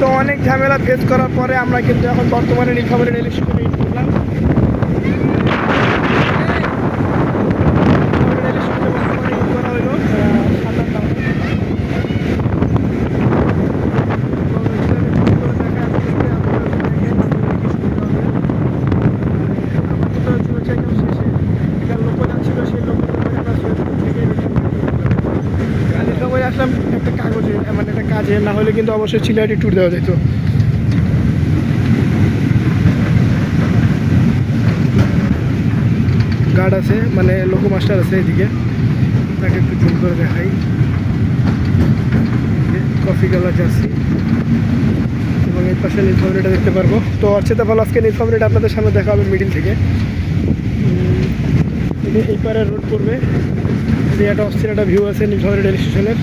তো অনেক ঝামেলা ফেস করার পরে আমরা কিন্তু এখন বর্তমানে রিকভারি রেল উঠলাম রেল স্টেশনে বর্তমানে ইন করা হলো, আহ, সাতার টাউনে। এবং এখানে ভিডিও করে দেখা যাচ্ছে যে আপনারা দেখেন, আপনাদের কি সুবিধা হবে। আর আপাতত চলেছে একদম শেষে। এখানে লোকো যাচ্ছিল, সেই লোকগুলো আমরা সৈয়দপুর থেকে return করলাম। আসলাম একটা কাগজে মানে একটা কাজে, না হলে কিন্তু অবশ্যই চিলাটি ট্যুর দেওয়া যেত। গার্ড আছে মানে লোকো মাস্টার আছে এদিকে। তাকে একটু জুম করে দেখাই। Coffee colour jersey. এবং এর পাশে নীলফামরিটা দেখতে পারব। তো অর্চিতা ভালো আজকে নীলফামরিটা আপনাদের সামনে দেখা হবে মিডিল থেকে। এই পারে রোড পড়বে এই একটা অস্থির একটা ভিউ আছে নীলফামারী রেল স্টেশনের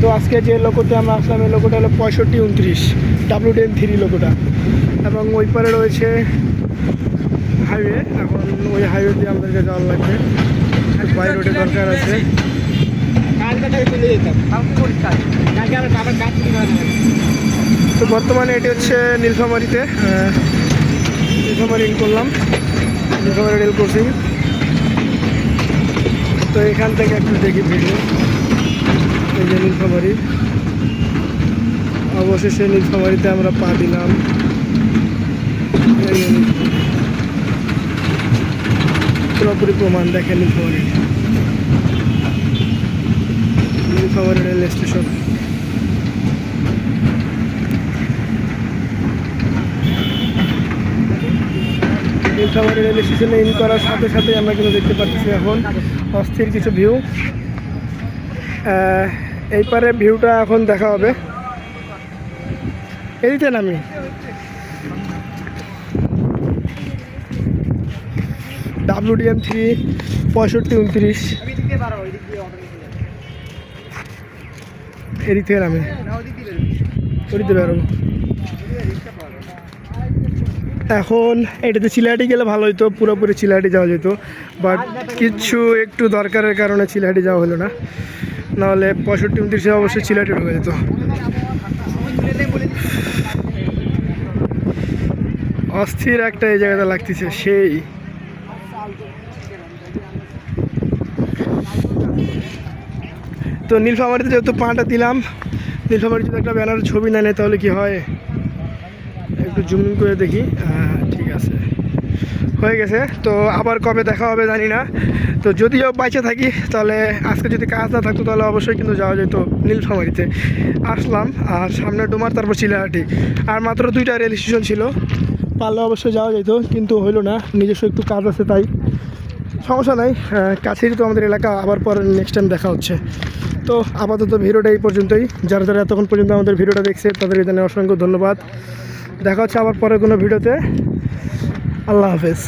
তো আজকে যে লোকোতে আমরা আসলাম এই লোকোটা হলো পঁয়ষট্টি উনত্রিশ ডাব্লিউ টেন থ্রি লোকোটা এবং ওই পারে রয়েছে হাইওয়ে এখন ওই হাইওয়ে দিয়ে আমাদেরকে যাওয়ার লাগবে। বাই রোডে দরকার আছে। তো বর্তমানে এটি হচ্ছে নীলফামারিতে নীলফামারি ইন করলাম। নীলফামারি রেল ক্রসিং তো এখান থেকে একটু দেখি ভিডিও। এই যে নীলফামারি। অবশেষে নীলফামারিতে আমরা পা দিলাম। পুরোপুরি প্রমাণ দেখেন Nilphamari. Nilphamari rail station Nilphamari rail স্টেশনে ইন করার সাথে সাথে আমরা কিন্তু দেখতে পাচ্ছি এখন অস্থির কিছু ভিউ এই পারে ভিউটা এখন দেখা হবে। এদিকে নামি। ডাব্লিউডিএম থ্রি পঁয়ষট্টি, উনত্রিশ। এদিক থেকে নামি বেরোবো। এখন এটাতে চিলাহাটি গেলে ভালো হতো পুরোপুরি চিলাহাটি যাওয়া যেত। বাট কিছু একটু দরকারের কারণে চিলাহাটি যাওয়া হলো না। নাহলে পঁয়ষট্টি উনত্রিশে অবশ্যই চিলাহাটি ঢুকে যেত। অস্থির একটা এই জায়গাটা লাগতেছে, সেই। তো নীলফামারিতে যেহেতু পাটা দিলাম নীলফামারি যদি একটা ব্যানার ছবি না নেয়, তাহলে কি হয়? একটু জুম করে দেখি। ঠিক আছে। হয়ে গেছে। তো আবার কবে দেখা হবে জানি না। তো যদিও বাইচে থাকি, তাহলে আজকে যদি কাজ না থাকতো, তাহলে অবশ্যই কিন্তু যাওয়া যেত নীলফামারিতে আসলাম, আর সামনে ডোমার, তারপর চিলাহাটি। আর মাত্র দুইটা রেল স্টেশন ছিল। পারলে অবশ্যই যাওয়া যেত, কিন্তু হইল না। নিজস্ব একটু কাজ আছে তাই। সমস্যা নাই। কাছেই তো আমাদের এলাকা। আবার পরে নেক্সট টাইম দেখা হচ্ছে। তো আপাতত ভিডিওটা এই পর্যন্তই। যারা যারা এতক্ষণ পর্যন্ত আমাদের ভিডিওটা দেখছে, তাদের এখানে অসংখ্য ধন্যবাদ। দেখা হচ্ছে আবার পরে কোনো ভিডিওতে। আল্লাহ হাফেজ।